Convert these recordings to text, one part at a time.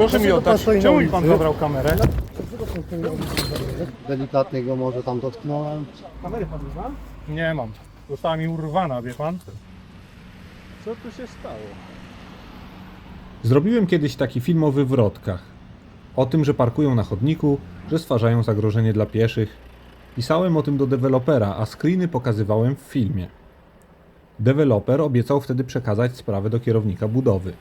Proszę mi oddać. Czemu mi pan zabrał kamerę? Delikatnie go może tam dotknąłem. Kamerę pan ma? Nie mam. Została mi urwana, wie pan? Co tu się stało? Zrobiłem kiedyś taki film o wywrotkach. O tym, że parkują na chodniku, że stwarzają zagrożenie dla pieszych. Pisałem o tym do dewelopera, a screeny pokazywałem w filmie. Deweloper obiecał wtedy przekazać sprawę do kierownika budowy.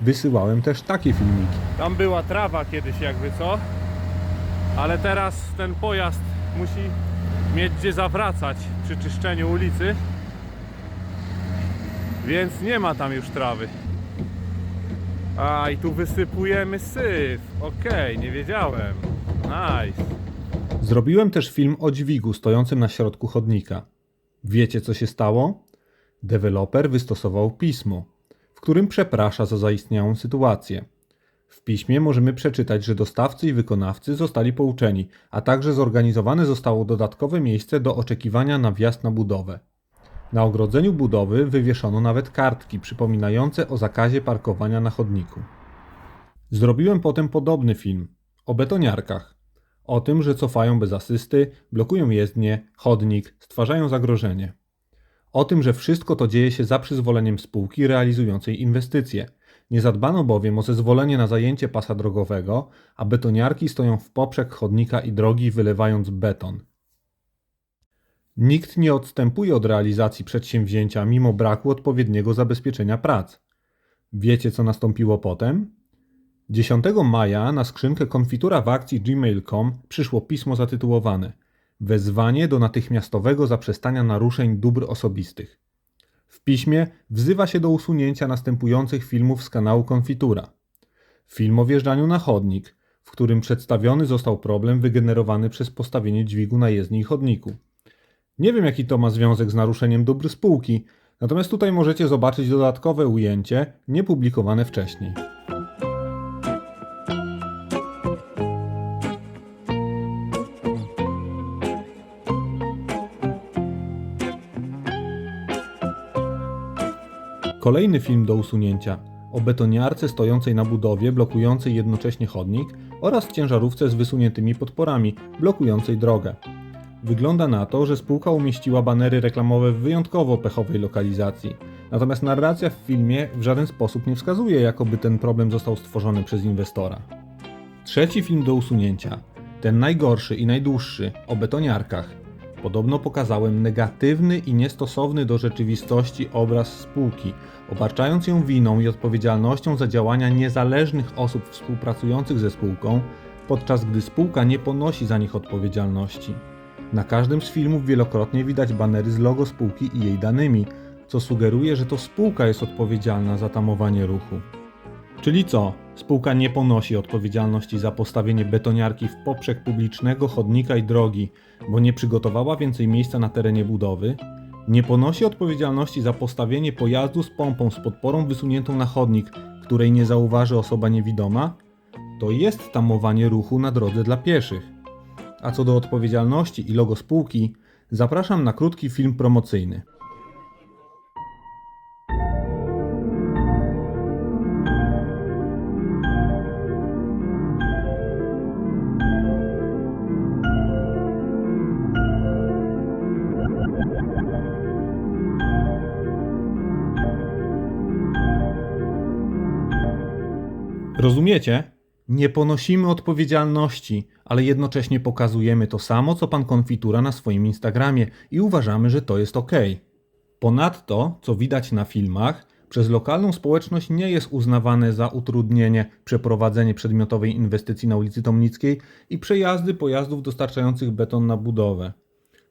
Wysyłałem też takie filmiki. Tam była trawa kiedyś jakby co? Ale teraz ten pojazd musi mieć gdzie zawracać przy czyszczeniu ulicy. Więc nie ma tam już trawy. A i tu wysypujemy syf. Okej, nie wiedziałem. Nice. Zrobiłem też film o dźwigu stojącym na środku chodnika. Wiecie co się stało? Deweloper wystosował pismo, w którym przeprasza za zaistniałą sytuację. W piśmie możemy przeczytać, że dostawcy i wykonawcy zostali pouczeni, a także zorganizowane zostało dodatkowe miejsce do oczekiwania na wjazd na budowę. Na ogrodzeniu budowy wywieszono nawet kartki przypominające o zakazie parkowania na chodniku. Zrobiłem potem podobny film o betoniarkach. O tym, że cofają bez asysty, blokują jezdnię, chodnik, stwarzają zagrożenie. O tym, że wszystko to dzieje się za przyzwoleniem spółki realizującej inwestycje. Nie zadbano bowiem o zezwolenie na zajęcie pasa drogowego, a betoniarki stoją w poprzek chodnika i drogi, wylewając beton. Nikt nie odstępuje od realizacji przedsięwzięcia mimo braku odpowiedniego zabezpieczenia prac. Wiecie, co nastąpiło potem? 10 maja na skrzynkę konfitura w akcji gmail.com przyszło pismo zatytułowane Wezwanie do natychmiastowego zaprzestania naruszeń dóbr osobistych. W piśmie wzywa się do usunięcia następujących filmów z kanału Konfitura. Film o wjeżdżaniu na chodnik, w którym przedstawiony został problem wygenerowany przez postawienie dźwigu na jezdni i chodniku. Nie wiem, jaki to ma związek z naruszeniem dóbr spółki, natomiast tutaj możecie zobaczyć dodatkowe ujęcie, niepublikowane wcześniej. Kolejny film do usunięcia o betoniarce stojącej na budowie, blokującej jednocześnie chodnik oraz ciężarówce z wysuniętymi podporami, blokującej drogę. Wygląda na to, że spółka umieściła banery reklamowe w wyjątkowo pechowej lokalizacji. Natomiast narracja w filmie w żaden sposób nie wskazuje, jakoby ten problem został stworzony przez inwestora. Trzeci film do usunięcia, ten najgorszy i najdłuższy, o betoniarkach. Podobno pokazałem negatywny i niestosowny do rzeczywistości obraz spółki, obarczając ją winą i odpowiedzialnością za działania niezależnych osób współpracujących ze spółką, podczas gdy spółka nie ponosi za nich odpowiedzialności. Na każdym z filmów wielokrotnie widać banery z logo spółki i jej danymi, co sugeruje, że to spółka jest odpowiedzialna za tamowanie ruchu. Czyli co? Spółka nie ponosi odpowiedzialności za postawienie betoniarki w poprzek publicznego chodnika i drogi, bo nie przygotowała więcej miejsca na terenie budowy? Nie ponosi odpowiedzialności za postawienie pojazdu z pompą z podporą wysuniętą na chodnik, której nie zauważy osoba niewidoma? To jest tamowanie ruchu na drodze dla pieszych. A co do odpowiedzialności i logo spółki, zapraszam na krótki film promocyjny. Rozumiecie? Nie ponosimy odpowiedzialności, ale jednocześnie pokazujemy to samo, co pan Konfitura na swoim Instagramie i uważamy, że to jest ok. Ponadto, co widać na filmach, przez lokalną społeczność nie jest uznawane za utrudnienie przeprowadzenie przedmiotowej inwestycji na ulicy Tomnickiej i przejazdy pojazdów dostarczających beton na budowę.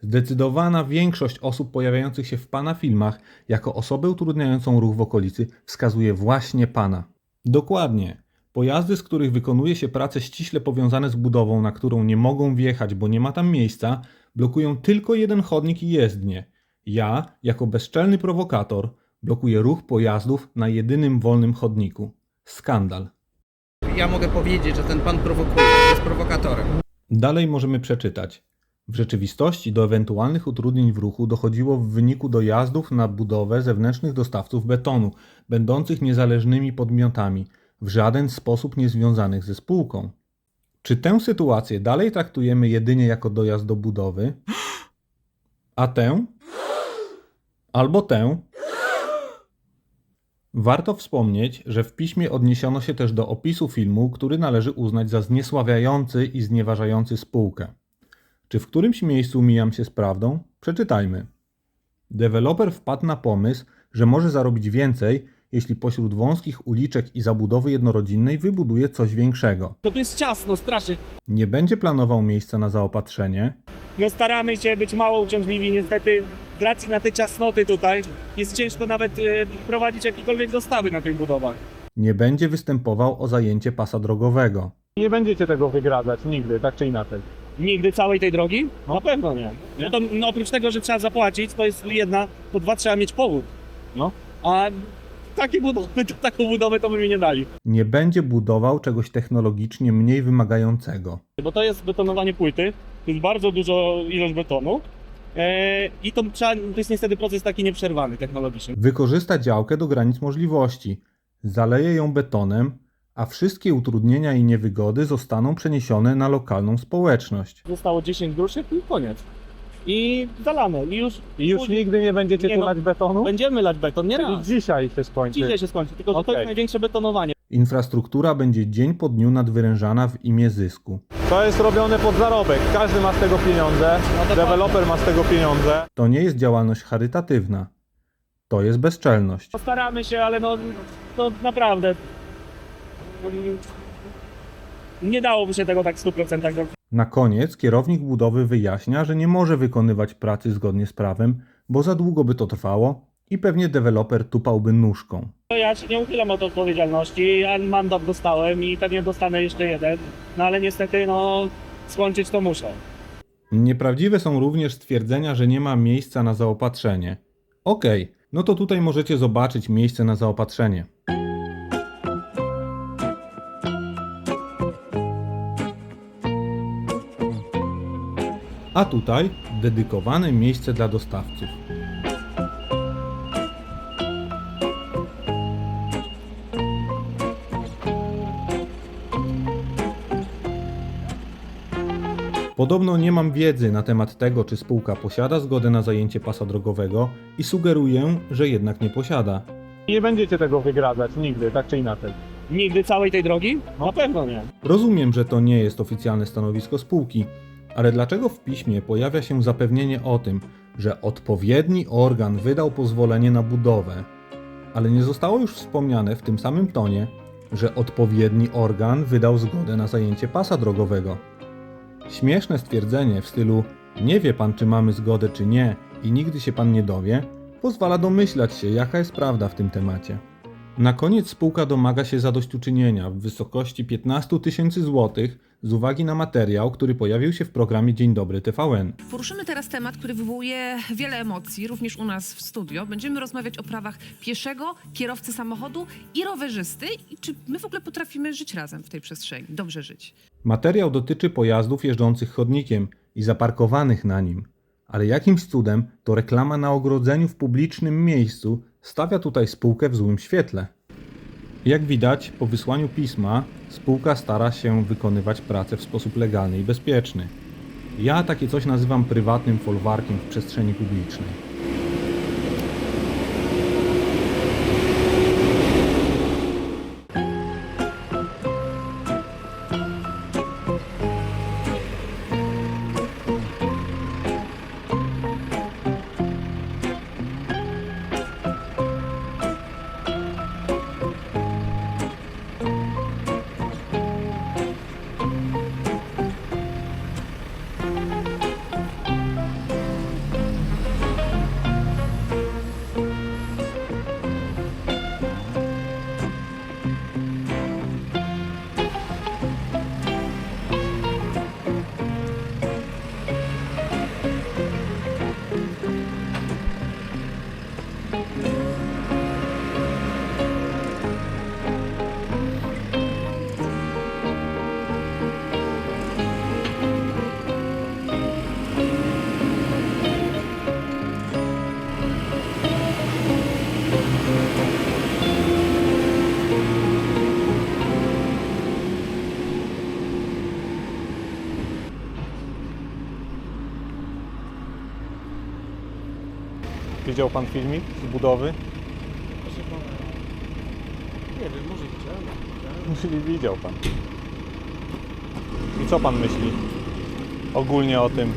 Zdecydowana większość osób pojawiających się w pana filmach jako osobę utrudniającą ruch w okolicy wskazuje właśnie pana. Dokładnie. Pojazdy, z których wykonuje się prace ściśle powiązane z budową, na którą nie mogą wjechać, bo nie ma tam miejsca, blokują tylko jeden chodnik i jezdnię. Ja, jako bezczelny prowokator, blokuję ruch pojazdów na jedynym wolnym chodniku. Skandal. Ja mogę powiedzieć, że ten pan prowokuje, jest prowokatorem. Dalej możemy przeczytać. W rzeczywistości do ewentualnych utrudnień w ruchu dochodziło w wyniku dojazdów na budowę zewnętrznych dostawców betonu, będących niezależnymi podmiotami, w żaden sposób niezwiązanych ze spółką. Czy tę sytuację dalej traktujemy jedynie jako dojazd do budowy? A tę? Albo tę? Warto wspomnieć, że w piśmie odniesiono się też do opisu filmu, który należy uznać za zniesławiający i znieważający spółkę. Czy w którymś miejscu mijam się z prawdą? Przeczytajmy. Deweloper wpadł na pomysł, że może zarobić więcej, jeśli pośród wąskich uliczek i zabudowy jednorodzinnej wybuduje coś większego. To tu jest ciasno, strasznie. Nie będzie planował miejsca na zaopatrzenie, No staramy się być mało uciążliwi, niestety z racji na te ciasnoty tutaj jest ciężko nawet e, prowadzić jakiekolwiek dostawy na tych budowach. nie będzie występował o zajęcie pasa drogowego. Nie będziecie tego wygradzać nigdy, tak czy inaczej. Nigdy całej tej drogi? Na pewno nie. No to, no oprócz tego, że trzeba zapłacić, to jest jedna, to dwa trzeba mieć powód. No. A takie budowy, to, taką budowę to by mi nie dali. Nie będzie budował czegoś technologicznie mniej wymagającego. Bo to jest betonowanie płyty, to jest bardzo dużo ilość betonu. E, I to, trzeba, to jest niestety proces taki nieprzerwany technologicznie. Wykorzysta działkę do granic możliwości, zaleje ją betonem, a wszystkie utrudnienia i niewygody zostaną przeniesione na lokalną społeczność. Zostało 10 gruszek i koniec. I zalane. I już, I już później nigdy nie będziecie Nie tu no. lać betonu? będziemy lać beton, nie Czyli raz. dzisiaj się skończy. Dzisiaj się skończy, tylko że to Okej. jest największe betonowanie. Infrastruktura będzie dzień po dniu nadwyrężana w imię zysku. To jest robione pod zarobek. Każdy ma z tego pieniądze. dokładnie. Deweloper ma z tego pieniądze. To nie jest działalność charytatywna. To jest bezczelność. Postaramy się, ale no, no naprawdę. mm, Nie dałoby się tego tak w 100% zrobić. Na koniec kierownik budowy wyjaśnia, że nie może wykonywać pracy zgodnie z prawem, bo za długo by to trwało i pewnie deweloper tupałby nóżką. No Ja się nie uchylam od odpowiedzialności, ja mandat dostałem i pewnie dostanę jeszcze jeden. No ale niestety, no, skończyć to muszę. Nieprawdziwe są również stwierdzenia, że nie ma miejsca na zaopatrzenie. Okej, no to tutaj możecie zobaczyć miejsce na zaopatrzenie. A tutaj dedykowane miejsce dla dostawców. Podobno nie mam wiedzy na temat tego, czy spółka posiada zgodę na zajęcie pasa drogowego i sugeruję, że jednak nie posiada. Nie będziecie tego wygradzać nigdy, tak czy inaczej. Nigdy całej tej drogi? Na pewno nie. Rozumiem, że to nie jest oficjalne stanowisko spółki, ale dlaczego w piśmie pojawia się zapewnienie o tym, że odpowiedni organ wydał pozwolenie na budowę, ale nie zostało już wspomniane w tym samym tonie, że odpowiedni organ wydał zgodę na zajęcie pasa drogowego? Śmieszne stwierdzenie w stylu nie wie pan, czy mamy zgodę, czy nie, i nigdy się pan nie dowie, pozwala domyślać się, jaka jest prawda w tym temacie. Na koniec spółka domaga się zadośćuczynienia w wysokości 15 tysięcy złotych z uwagi na materiał, który pojawił się w programie Dzień Dobry TVN. Poruszymy teraz temat, który wywołuje wiele emocji, również u nas w studio. Będziemy rozmawiać o prawach pieszego, kierowcy samochodu i rowerzysty i czy my w ogóle potrafimy żyć razem w tej przestrzeni, dobrze żyć. Materiał dotyczy pojazdów jeżdżących chodnikiem i zaparkowanych na nim, ale jakimś cudem to reklama na ogrodzeniu w publicznym miejscu stawia tutaj spółkę w złym świetle. Jak widać, po wysłaniu pisma spółka stara się wykonywać pracę w sposób legalny i bezpieczny. Ja takie coś nazywam prywatnym folwarkiem w przestrzeni publicznej. Widział pan filmik z budowy? Proszę pana. Nie wiem, może widziałem. Czyli widział pan. I co pan myśli ogólnie o tym?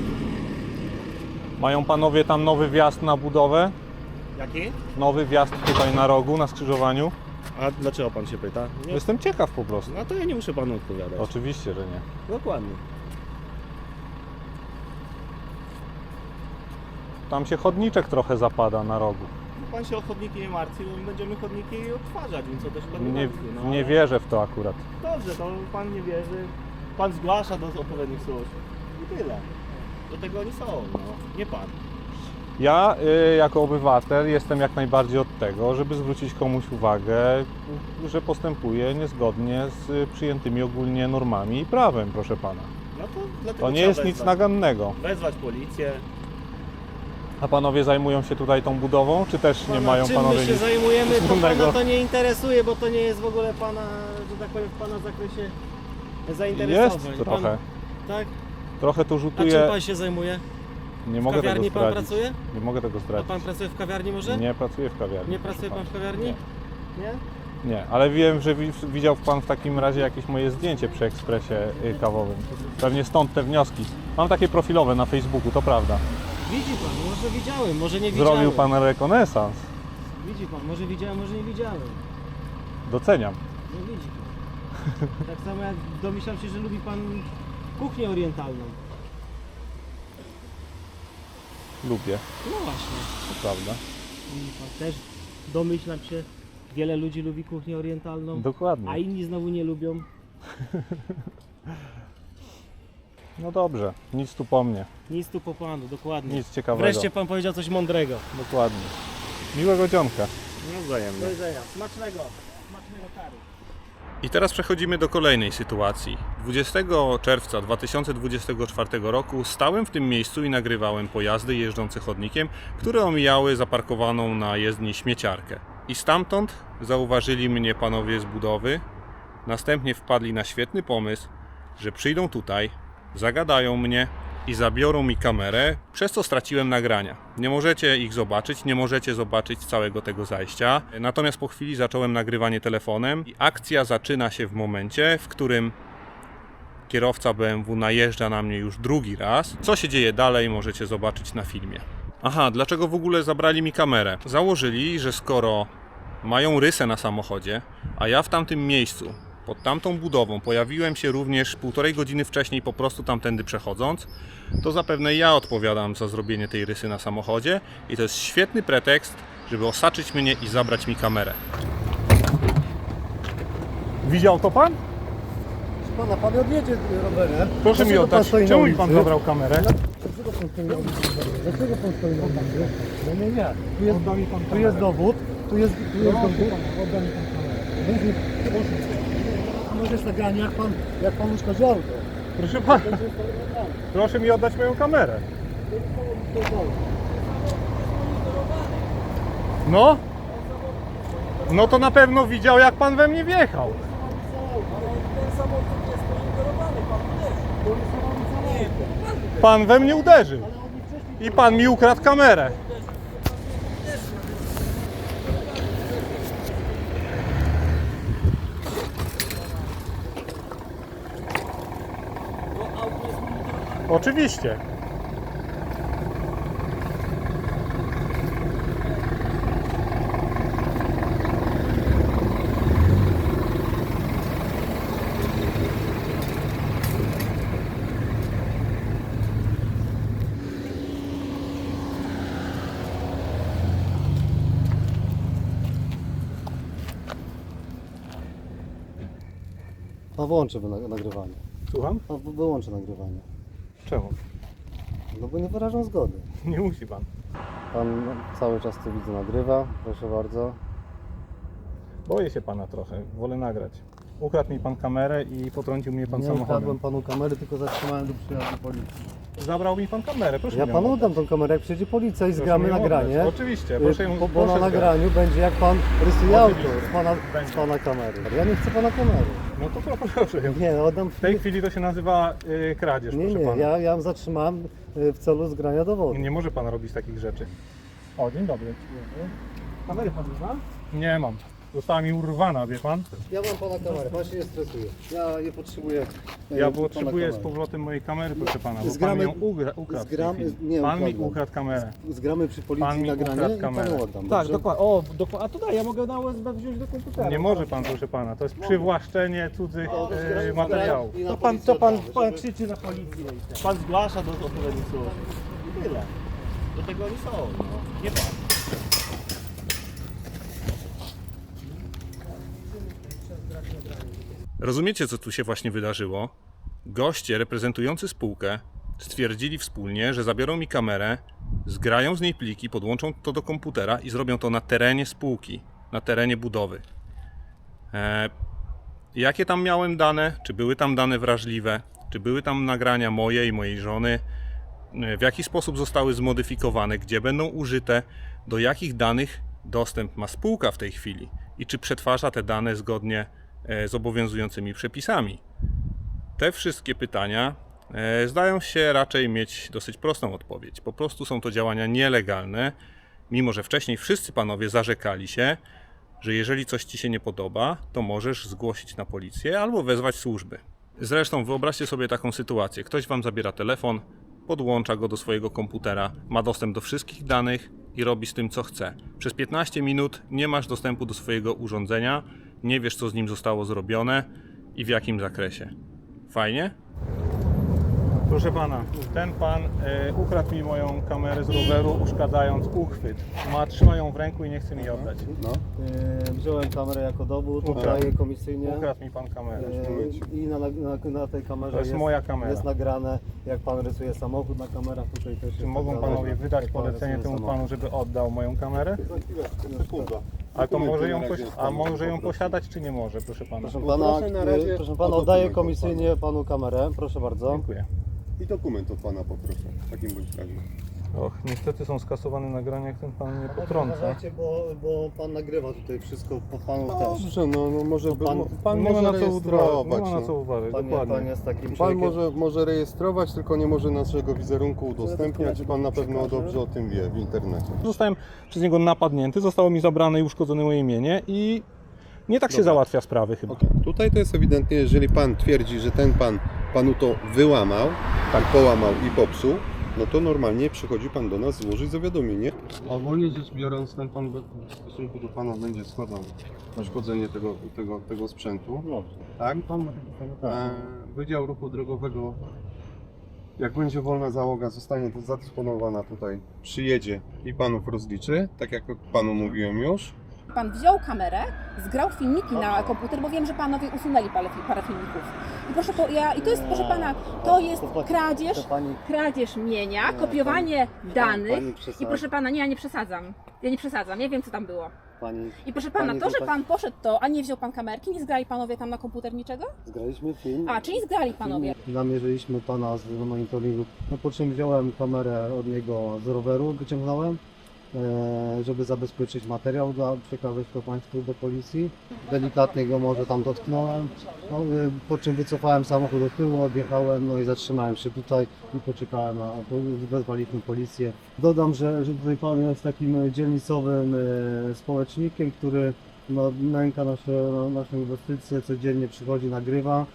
Mają panowie tam nowy wjazd na budowę? Jaki? Nowy wjazd tutaj na rogu, na skrzyżowaniu? A dlaczego pan się pyta? Nie. Jestem ciekaw po prostu. No to ja nie muszę panu odpowiadać. Oczywiście, że nie. Dokładnie. Tam się chodniczek trochę zapada na rogu. Pan się o chodniki nie martwi, bo my będziemy chodniki odtwarzać, więc co też pan nie martwi. No, nie ale- wierzę w to akurat. Dobrze, to pan nie wierzy. Pan zgłasza do odpowiednich służb. I tyle. Do tego oni są, no. Nie pan. Ja y, jako obywatel jestem jak najbardziej od tego, żeby zwrócić komuś uwagę, że postępuje niezgodnie z y, przyjętymi ogólnie normami i prawem, proszę pana. No to dlatego To nie trzeba jest nic wezwać. nagannego. Wezwać policję. A panowie zajmują się tutaj tą budową, czy też nie Pana, mają czym panowie my się nic zajmujemy, to wspólnego? pana to nie interesuje, bo to nie jest w ogóle pana, że tak powiem, w pana zakresie zainteresowań. Jest Pan- trochę. tak? Trochę tu A czym rzutuje. pan się zajmuje? Nie mogę tego kawiarni pan zdradzić. pracuje? Nie mogę tego A zdradzić. pan pracuje w kawiarni może? Nie pracuję w kawiarni. Nie pracuje pan w kawiarni? Nie? Nie, ale wiem, że wi- widział pan w takim razie jakieś moje zdjęcie przy ekspresie y, kawowym. Pewnie stąd te wnioski. Mam takie profilowe na Facebooku, to prawda. Widzi pan, może widziałem, może nie widziałem. Zrobił pan rekonesans. Widzi pan, może widziałem, może nie widziałem. Doceniam. No widzi pan. Tak samo jak domyślam się, że lubi pan kuchnię orientalną. Lubię, No właśnie. to prawda. Widzi pan, też domyślam się, wiele ludzi lubi kuchnię orientalną, Dokładnie. a inni znowu nie lubią. No dobrze, nic tu po mnie. Nic tu po panu, dokładnie. Nic ciekawego. Wreszcie pan powiedział coś mądrego. Dokładnie. Miłego dzionka. No wzajemnie. Do widzenia. Smacznego. Smacznego kary. I teraz przechodzimy do kolejnej sytuacji. 20 czerwca 2024 roku stałem w tym miejscu i nagrywałem pojazdy jeżdżące chodnikiem, które omijały zaparkowaną na jezdni śmieciarkę. I stamtąd zauważyli mnie panowie z budowy. Następnie wpadli na świetny pomysł, że przyjdą tutaj, zagadają mnie i zabiorą mi kamerę, przez co straciłem nagrania. Nie możecie ich zobaczyć, nie możecie zobaczyć całego tego zajścia. Natomiast po chwili zacząłem nagrywanie telefonem i akcja zaczyna się w momencie, w którym kierowca BMW najeżdża na mnie już drugi raz. Co się dzieje dalej, możecie zobaczyć na filmie. Aha, dlaczego w ogóle zabrali mi kamerę? Założyli, że skoro mają rysę na samochodzie, a ja w tamtym miejscu, pod tamtą budową, pojawiłem się również półtorej godziny wcześniej, po prostu tamtędy przechodząc, to zapewne ja odpowiadam za zrobienie tej rysy na samochodzie i to jest świetny pretekst, żeby osaczyć mnie i zabrać mi kamerę. Widział to pan? Pana, pan odjedzie rowerem. Proszę mi Dlaczego pan oddać. Czemu mi pan zabrał kamerę? Dlaczego pan stoi na ulicy? Dlaczego pan stoi na ulicy? No nie, nie. Tu jest, tu jest dowód. Tu jest, tu jest dowód. Odda mi pan kamerę. Weźmie, proszę. Może jest nagranie, jak pan, jak pan uszkodzi. Proszę proszę mi oddać moją kamerę. No? No to na pewno widział jak pan we mnie wjechał. Pan we mnie uderzył. I pan mi ukradł kamerę. Oczywiście. Pan wyłączy wy- nagrywanie. Słucham? Pan wy- wyłączy nagrywanie. Czemu? No bo nie wyrażam zgody. Nie musi pan. Pan cały czas tu widzę nagrywa. Proszę bardzo. Boję się pana trochę, wolę nagrać. Ukradł mi pan kamerę i potrącił mnie pan nie samochodem. ukradłem panu kamery, tylko zatrzymałem do przyjazdu policji. Zabrał mi pan kamerę, proszę Ja mi ją panu oddać. oddam tą kamerę, jak przyjdzie policja i Proszę zgramy mi ją nagranie. oddać. Oczywiście, proszę ją bo, bo proszę na zgrać. nagraniu będzie jak pan rysuje auto z pana, Będzie. z pana kamery. Ja nie chcę pana kamery. No to proszę ją. Nie, oddam. W tej chwili to się nazywa y, kradzież, Nie, proszę nie, pana. ja, ja ją zatrzymałem y, w celu zgrania dowodu. Nie może pan robić takich rzeczy. O, dzień dobry. Kamery pan nie ma? Nie mam. Została mi urwana, wie pan? Ja mam pana kamerę, pan się nie stresuje. Ja nie potrzebuję. e, Ja potrzebuję z powrotem mojej kamery, proszę pana, bo Zgramy- pan mi ją ugra, ukradł. w tej zgram- chwili. nie, pan mi ukradłem. ukradł kamerę. Zgramy przy policji Pan mi nagranie ukradł i kamerę. panu oddam. Tak, dobrze? dokładnie. O, dokładnie. A to daj, ja mogę na USB wziąć do komputera. Nie może pan, proszę pana, to jest przywłaszczenie cudzych e, zgramy- materiałów. i na To pan, policję to pan, oddamy, pan żeby- krzyczy na policję i tak. Pan zgłasza do odpowiednich służb. I tyle. Do tego oni są. No. Nie pan. Rozumiecie, co tu się właśnie wydarzyło? Goście reprezentujący spółkę stwierdzili wspólnie, że zabiorą mi kamerę, zgrają z niej pliki, podłączą to do komputera i zrobią to na terenie spółki, na terenie budowy. E, jakie tam miałem dane? Czy były tam dane wrażliwe? Czy były tam nagrania moje i mojej żony? E, W jaki sposób zostały zmodyfikowane? Gdzie będą użyte? Do jakich danych dostęp ma spółka w tej chwili? I czy przetwarza te dane zgodnie z obowiązującymi przepisami? Te wszystkie pytania e, zdają się raczej mieć dosyć prostą odpowiedź. Po prostu są to działania nielegalne, mimo że wcześniej wszyscy panowie zarzekali się, że jeżeli coś ci się nie podoba, to możesz zgłosić na policję albo wezwać służby. Zresztą wyobraźcie sobie taką sytuację: ktoś wam zabiera telefon, podłącza go do swojego komputera, ma dostęp do wszystkich danych i robi z tym co chce. Przez 15 minut nie masz dostępu do swojego urządzenia, nie wiesz co z nim zostało zrobione i w jakim zakresie. Fajnie? Proszę pana, ten pan e, ukradł mi moją kamerę z roweru, uszkadzając uchwyt. Ma, trzyma ją w ręku i nie chce mi jej oddać. No. E, wziąłem kamerę jako dowód, Ukradł. oddaję komisyjnie. Ukradł mi pan kamerę. E, I na, na, na tej kamerze To jest moja kamera. jest nagrane, jak pan rysuje samochód na kamerach, tutaj też Czy jest mogą nagrane, panowie wydać jak pan polecenie rysuje temu samochód. panu, żeby oddał moją kamerę? Sekunda. Ale to może ją, posi- a może ją posiadać, czy nie może, proszę pana? Proszę pana, Proszę na razie proszę o pana dokument oddaję od komisyjnie panu kamerę, proszę bardzo. Dziękuję. I dokument od pana poproszę, w takim bądź razie. Och, niestety są skasowane nagrania, jak ten pan mnie potrąca. Uważajcie, bo, bo pan nagrywa tutaj wszystko, po panu też. Dobrze, no, no może by, pan- pan, pan nie ma może na co uważać, rejestrować. nie ma na co no. uważać, Pan, dokładnie. pan jest takim Pan człowiekiem. może, może rejestrować, tylko nie może naszego wizerunku udostępniać. Pan na pewno dobrze o tym wie w internecie. Zostałem przez niego napadnięty, zostało mi zabrane i uszkodzone moje imienie i nie tak się Dobra. załatwia sprawy chyba. Okej, Tutaj to jest ewidentnie, jeżeli pan twierdzi, że ten pan panu to wyłamał, tak połamał i popsuł, no to normalnie przychodzi pan do nas złożyć zawiadomienie. Ogólnie rzecz biorąc, ten pan w stosunku do pana będzie składał na szkodzenie tego, tego, tego sprzętu. Tak? E, Wydział Ruchu Drogowego, jak będzie wolna załoga, zostanie to zadysponowana tutaj, przyjedzie i panów rozliczy, tak jak panu mówiłem już. Pan wziął kamerę, zgrał filmiki na komputer, bo wiem, że panowie usunęli parę, parę filmików. I proszę, po, ja, i to jest, proszę pana, to jest kradzież, kradzież mienia, Nie, kopiowanie danych. I proszę pana, nie, ja nie przesadzam. Ja nie przesadzam, ja wiem co tam było. pani, I proszę pana, to, że pan poszedł to, a nie wziął pan kamerki, nie zgrali panowie tam na komputer niczego? zgraliśmy film. A, czyli zgrali panowie. Namierzyliśmy pana z monitoringu, no po czym wziąłem kamerę od niego z roweru, wyciągnąłem, żeby zabezpieczyć materiał, dla, przekazać państwu do policji. Delikatnie go może tam dotknąłem, no, e, po czym wycofałem samochód do tyłu, odjechałem, no i zatrzymałem się tutaj i poczekałem, na, wezwaliśmy policję. Dodam, że, że tutaj pan jest takim dzielnicowym e, społecznikiem, który no, nęka nasze, nasze inwestycje, codziennie przychodzi, nagrywa.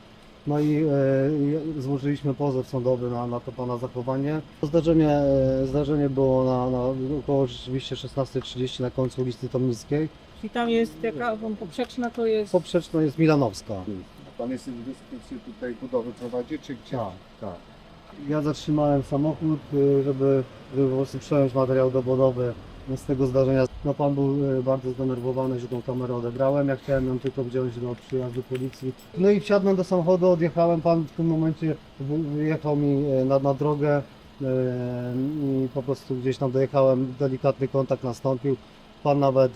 No i e, złożyliśmy pozew sądowy na, na to pana zachowanie. Zdarzenie, e, zdarzenie było na, na około rzeczywiście 16.30 na końcu ulicy Tomnickiej. I tam jest jaka poprzeczna, to jest Poprzeczna jest Milanowska. Pan jest inwestycje tutaj budowy prowadzi, czy gdzie? Tak, tak. Ja zatrzymałem samochód, y, żeby, żeby po prostu przejąć materiał dowodowy z tego zdarzenia. No pan był y, bardzo zdenerwowany, że tą kamerę odebrałem. Ja chciałem ją tylko wziąć do przyjazdu policji. No i wsiadłem do samochodu, odjechałem. Pan w tym momencie wy- wyjechał mi y, na, na drogę y, i po prostu gdzieś tam dojechałem, delikatny kontakt nastąpił. Pan nawet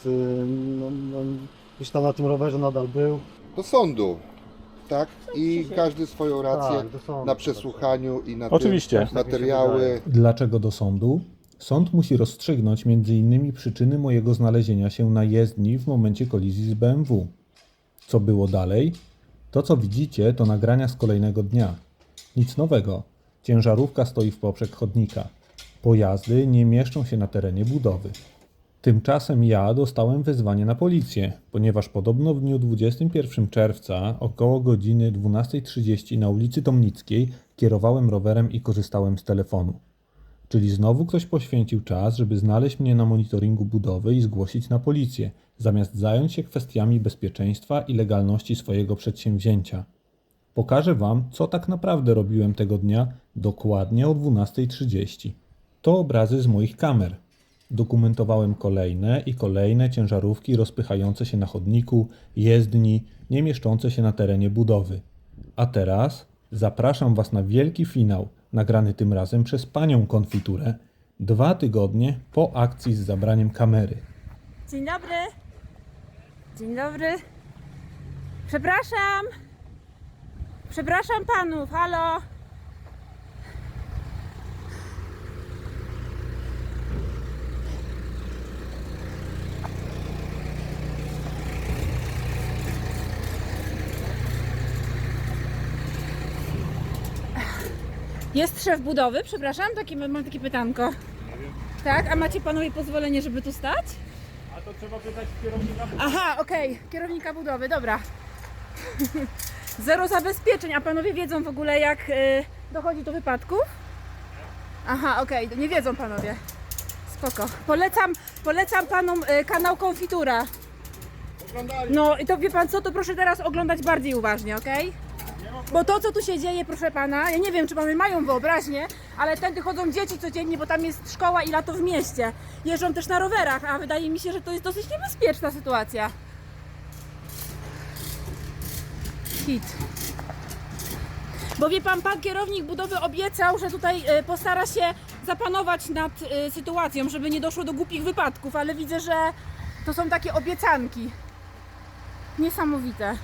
no, no, gdzieś tam na tym rowerze nadal był. Do sądu, tak? I każdy swoją rację Tak, na przesłuchaniu i na Oczywiście. tym materiały. Dlaczego do sądu? Sąd musi rozstrzygnąć m.in. przyczyny mojego znalezienia się na jezdni w momencie kolizji z BMW. Co było dalej? To, co widzicie, to nagrania z kolejnego dnia. Nic nowego. Ciężarówka stoi w poprzek chodnika. Pojazdy nie mieszczą się na terenie budowy. Tymczasem ja dostałem wezwanie na policję, ponieważ podobno w dniu 21 czerwca około godziny 12.30 na ulicy Tomnickiej kierowałem rowerem i korzystałem z telefonu. Czyli znowu ktoś poświęcił czas, żeby znaleźć mnie na monitoringu budowy i zgłosić na policję, zamiast zająć się kwestiami bezpieczeństwa i legalności swojego przedsięwzięcia. Pokażę Wam, co tak naprawdę robiłem tego dnia dokładnie o 12.30. To obrazy z moich kamer. Dokumentowałem kolejne i kolejne ciężarówki rozpychające się na chodniku, jezdni, nie mieszczące się na terenie budowy. A teraz zapraszam Was na wielki finał, nagrany tym razem przez panią konfiturę, dwa tygodnie po akcji z zabraniem kamery. Dzień dobry. Dzień dobry. Przepraszam. Przepraszam panów, halo. Jest szef budowy, przepraszam, takie, mam takie pytanko. Tak, a macie panowie pozwolenie, żeby tu stać? A to trzeba pytać kierownika. Aha, okej, kierownika budowy, dobra. Zero zabezpieczeń, a panowie wiedzą w ogóle jak y, dochodzi do wypadków? Aha, okej, nie wiedzą panowie. Spoko. Polecam, polecam panom y, kanał Konfitura. No i to wie pan co, to proszę teraz oglądać bardziej uważnie, okej? Bo to co tu się dzieje, proszę pana, ja nie wiem czy pany mają wyobraźnię, ale tędy chodzą dzieci codziennie, bo tam jest szkoła i lato w mieście. Jeżdżą też na rowerach, a wydaje mi się, że to jest dosyć niebezpieczna sytuacja. Hit. Bo wie pan, pan kierownik budowy obiecał, że tutaj e, postara się zapanować nad e, sytuacją, żeby nie doszło do głupich wypadków, ale widzę, że to są takie obiecanki. Niesamowite.